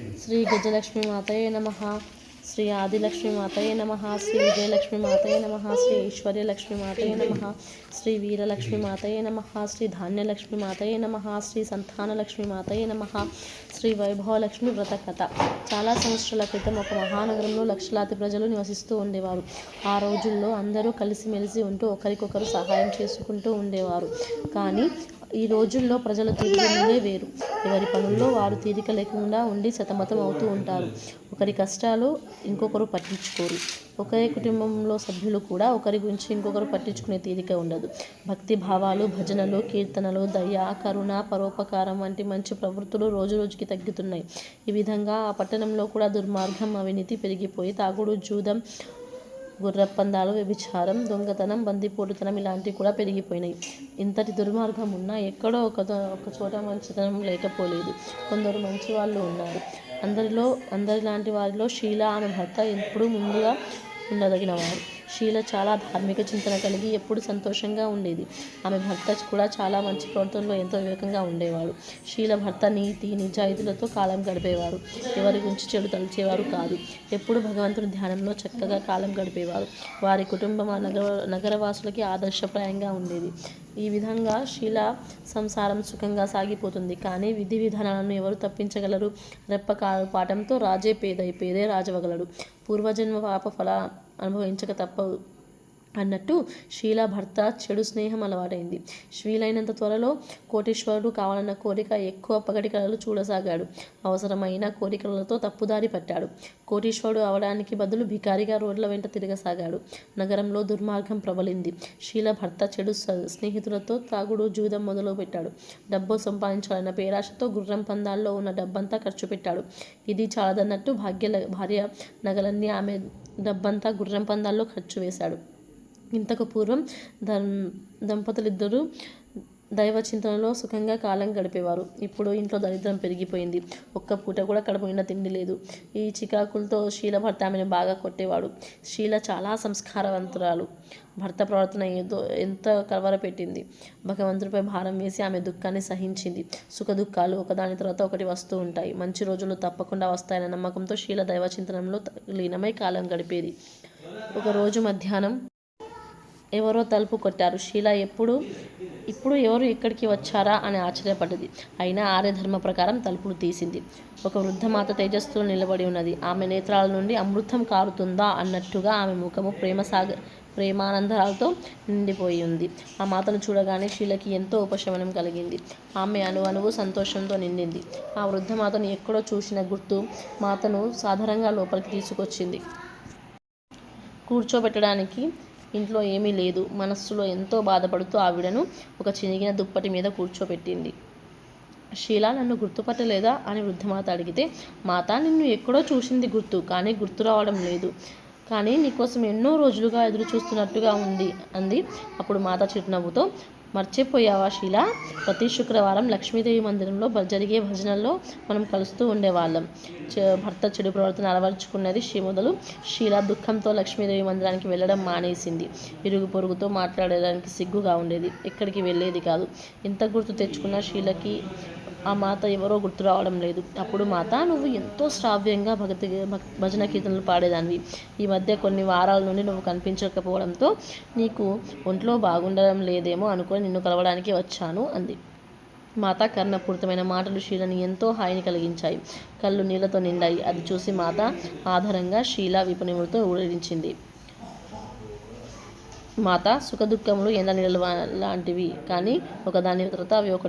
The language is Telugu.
శ్రీ గజలక్ష్మి మాతయే నమ. శ్రీ ఆదిలక్ష్మి మాతయే నమ. శ్రీ విజయలక్ష్మి మాతయే నమ. శ్రీ ఐశ్వర్యలక్ష్మి మాతయే నమ. శ్రీ వీరలక్ష్మి మాతయే నమ. శ్రీ ధాన్యలక్ష్మి మాతయే నమ. శ్రీ సంతానలక్ష్మి మాతయే నమ. శ్రీ వైభవలక్ష్మి వ్రత కథ చాలా సంవత్సరాల క్రితం ఒక మహానగరంలో లక్షలాది ప్రజలు నివసిస్తూ ఉండేవారు. ఆ రోజుల్లో అందరూ కలిసిమెలిసి ఉంటూ ఒకరికొకరు సహాయం చేసుకుంటూ ఉండేవారు. కానీ ఈ రోజుల్లో ప్రజల తీరులే వేరు. ఎవరి పనుల్లో వారు తీరిక లేకుండా ఉండి సతమతం అవుతూ ఉంటారు. ఒకరి కష్టాలు ఇంకొకరు పట్టించుకోరు. ఒకే కుటుంబంలో సభ్యులు కూడా ఒకరి గురించి ఇంకొకరు పట్టించుకునే తీరిక ఉండదు. భక్తి భావాలు భజనలు కీర్తనలు దయ కరుణ పరోపకారం వంటి మంచి ప్రవృత్తులు రోజు రోజుకి తగ్గుతున్నాయి. ఈ విధంగా ఆ పట్టణంలో కూడా దుర్మార్గం అవినీతి పెరిగిపోయి తాగుడు జూదం గుర్రప్పందాలు వ్యభిచారం దొంగతనం బందిపోటుతనం ఇలాంటివి కూడా పెరిగిపోయినాయి. ఇంతటి దుర్మార్గం ఉన్నా ఎక్కడో ఒక ఒక చోట మంచితనం లేకపోలేదు. కొందరు మంచి వాళ్ళు ఉన్నారు. అందరిలో అందరిలాంటి వారిలో షీలా ఆమె భర్త ఎప్పుడూ ముందుగా ఉండదగినవారు షీల చాలా ధార్మిక చింతన కలిగి ఎప్పుడు సంతోషంగా ఉండేది. ఆమె భర్త కూడా చాలా మంచి ప్రవర్తనలో ఎంతో వివేకంగా ఉండేవాడు షీల భర్త నీతి నిజాయితీలతో కాలం గడిపేవారు. ఎవరి గురించి చెడు తలిచేవారు కాదు. ఎప్పుడు భగవంతుని ధ్యానంలో చక్కగా కాలం గడిపేవారు. వారి కుటుంబం నగర నగరవాసులకి ఆదర్శప్రాయంగా ఉండేది. ఈ విధంగా శీల సంసారం సుఖంగా సాగిపోతుంది. కానీ విధి విధానాలను ఎవరు తప్పించగలరు? రెప్పకాలు పాఠంతో రాజే పేదై పేదే రాజవగలడు. పూర్వజన్మ పాప ఫల అనుభవించక తప్పదు అన్నట్టు షీల భర్త చెడు స్నేహం అలవాటైంది. వీలైనంత త్వరలో కోటీశ్వరుడు కావాలన్న కోరిక ఎక్కువ పగటికలలు చూడసాగాడు. అవసరమైన కోరికలతో తప్పుదారి పట్టాడు. కోటీశ్వరుడు అవడానికి బదులు భికారిగా రోడ్ల వెంట తిరగసాగాడు. నగరంలో దుర్మార్గం ప్రబలింది. షీల భర్త చెడు స్నేహితులతో తాగుడు జూదం మొదలు పెట్టాడు. డబ్బు సంపాదించాలన్న పేరాశతో గుర్రం పందాల్లో ఉన్న డబ్బంతా ఖర్చు పెట్టాడు. ఇది చాలదన్నట్టు భాగ్య భార్య నగలన్నీ ఆమె డబ్బంతా గుర్రం పందాల్లో ఖర్చు వేశాడు. ఇంతకు పూర్వం దం దంపతులిద్దరూ దైవ చింతనలో సుఖంగా కాలం గడిపేవారు. ఇప్పుడు ఇంట్లో దరిద్రం పెరిగిపోయింది. ఒక్క పూట కూడా కడుపు నిండా తిండి లేదు. ఈ చికాకులతో శీల భర్త ఆమెను బాగా కొట్టేవాడు. శీల చాలా సంస్కారవంతురాలు. భర్త ప్రవర్తన ఏదో ఎంత కలవర పెట్టింది. భగవంతుడిపై భారం వేసి ఆమె దుఃఖాన్ని సహించింది. సుఖ దుఃఖాలు ఒకదాని తర్వాత ఒకటి వస్తూ ఉంటాయి. మంచి రోజులు తప్పకుండా వస్తాయనే నమ్మకంతో శీల దైవ చింతనంలో లీనమై కాలం గడిపేది. ఒకరోజు మధ్యాహ్నం ఎవరో తలుపు కొట్టారు. షీల ఎప్పుడు? ఇప్పుడు ఎవరు ఇక్కడికి వచ్చారా అని ఆశ్చర్యపడ్డది. అయినా ఆర్యధర్మ ప్రకారం తలుపులు తీసింది. ఒక వృద్ధమాత తేజస్సులో నిలబడి ఉన్నది. ఆమె నేత్రాల నుండి అమృతం కారుతుందా అన్నట్టుగా ఆమె ముఖము ప్రేమ సాగ ప్రేమానందాలతో నిండిపోయి ఉంది. ఆ మాతను చూడగానే షీలకి ఎంతో ఉపశమనం కలిగింది. ఆమె అను అనువు సంతోషంతో నిండింది. ఆ వృద్ధమాతను ఎక్కడో చూసిన గుర్తు మాతను సాధారణంగా లోపలికి తీసుకొచ్చింది. కూర్చోబెట్టడానికి ఇంట్లో ఏమీ లేదు. మనస్సులో ఎంతో బాధపడుతూ ఆవిడను ఒక చినిగిన దుప్పటి మీద కూర్చోబెట్టింది షీలా నన్ను గుర్తుపట్టలేదా? అని వృద్ధమాత అడిగితే మాత నిన్ను ఎక్కడో చూసింది గుర్తు కానీ గుర్తు రావడం లేదు. కానీ నీకోసం ఎన్నో రోజులుగా ఎదురు చూస్తున్నట్టుగా ఉంది అంది. అప్పుడు మాత చిరునవ్వుతో మర్చిపోయావా శీల? ప్రతి శుక్రవారం లక్ష్మీదేవి మందిరంలో జరిగే భజనల్లో మనం కలుస్తూ ఉండేవాళ్ళం. భర్త చెడు ప్రవర్తన అలవర్చుకున్నది శ్రీ మొదలు శీల దుఃఖంతో లక్ష్మీదేవి మందిరానికి వెళ్ళడం మానేసింది. ఇరుగు పొరుగుతో మాట్లాడడానికి సిగ్గుగా ఉండేది. ఎక్కడికి వెళ్ళేది కాదు. ఎంత గుర్తు తెచ్చుకున్న శీలకి ఆ మాత ఎవరో గుర్తు రావడం లేదు. అప్పుడు మాత నువ్వు ఎంతో శ్రావ్యంగా భగతి భజన కీర్తనలు పాడేదానివి. ఈ మధ్య కొన్ని వారాల నుండి నువ్వు కనిపించకపోవడంతో నీకు ఒంట్లో బాగుండడం లేదేమో అనుకుని నిన్ను కలవడానికి వచ్చాను అంది. మాత కర్ణపూరితమైన మాటలు షీలని ఎంతో హాయిని కలిగించాయి. కళ్ళు నీళ్ళతో నిండాయి. అది చూసి మాత ఆధారంగా షీలా విపణిములతో ఊరేగించింది. మాత సుఖదుఖములు ఎండ నీళ్ళ లాంటివి. కానీ ఒకదాని తర్వాత అవి ఒకటి